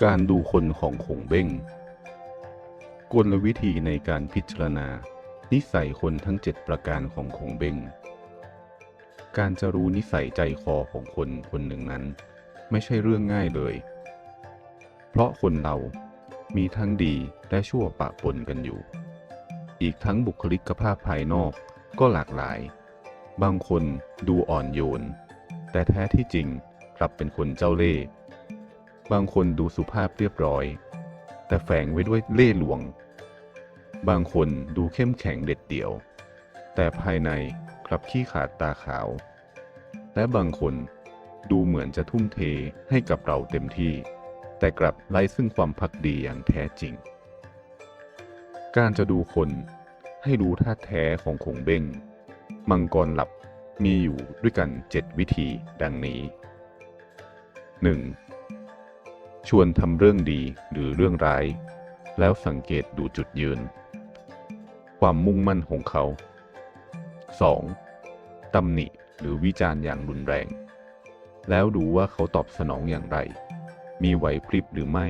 การดูคนของขงเบ้ง กลวิธีในการพิจารณา นิสัยคนทั้งเจ็ดประการของขงเบ้ง การจะรู้นิสัยใจคอของคนคนหนึ่งนั้น ไม่ใช่เรื่องง่ายเลย เพราะคนเรามีทั้งดีและชั่วปะปนกันอยู่ อีกทั้งบุคลิกภาพภายนอกก็หลากหลาย บางคนดูอ่อนโยน แต่แท้ที่จริงกลับเป็นคนเจ้าเล่ห์ บางคนดูสุภาพเรียบร้อย แต่แฝงไว้ด้วยเล่ห์ลวง บางคนดูเข้มแข็งเด็ดเดี่ยว แต่ภายในกลับขี้ขาดตาขาว และบางคนดูเหมือนจะทุ่มเทให้กับเราเต็มที่ แต่กลับไร้ซึ่งความพักดีอย่างแท้จริง การจะดูคนให้รู้ท่าแท้ของคงเบ้ง มังกรหลับมีอยู่ด้วยกันเจ็ดวิธีดังนี้ 1. ชวนทำเรื่องดีหรือเรื่องร้าย แล้วสังเกตดูจุดยืน ความมุ่งมั่นของเขา 2. ตำหนิหรือวิจารณ์อย่างรุนแรง แล้วดูว่าเขาตอบสนองอย่างไร มีไหวพริบหรือไม่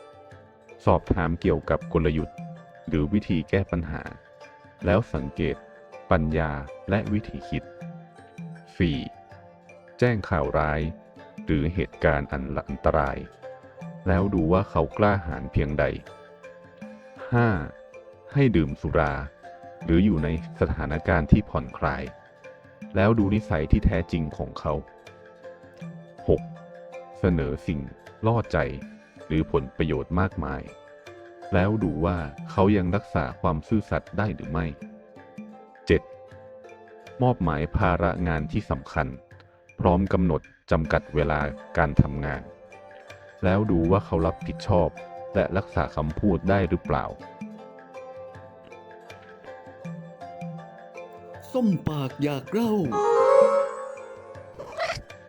3. สอบถามเกี่ยวกับกลยุทธ์ หรือวิธีแก้ปัญหา แล้วสังเกต ปัญญาและวิธีคิด 4. แจ้งข่าวร้าย หรือเหตุการณ์อันอันตราย แล้วดูว่าเขากล้าหาญเพียงใด 5. ให้ดื่มสุรา หรืออยู่ในสถานการณ์ที่ผ่อนคลาย แล้วดูนิสัยที่แท้จริงของเขา 6. เสนอสิ่งล่อใจ หรือผลประโยชน์มากมาย แล้วดูว่าเขายังรักษาความซื่อสัตย์ได้หรือไม่ 7. มอบหมายภาระงานที่สำคัญ พร้อมกำหนดจำกัดเวลาการทำงาน แล้วดูว่าเขารับผิดชอบ และรักษาคำพูดได้หรือเปล่า ส้มปากอยากเล่า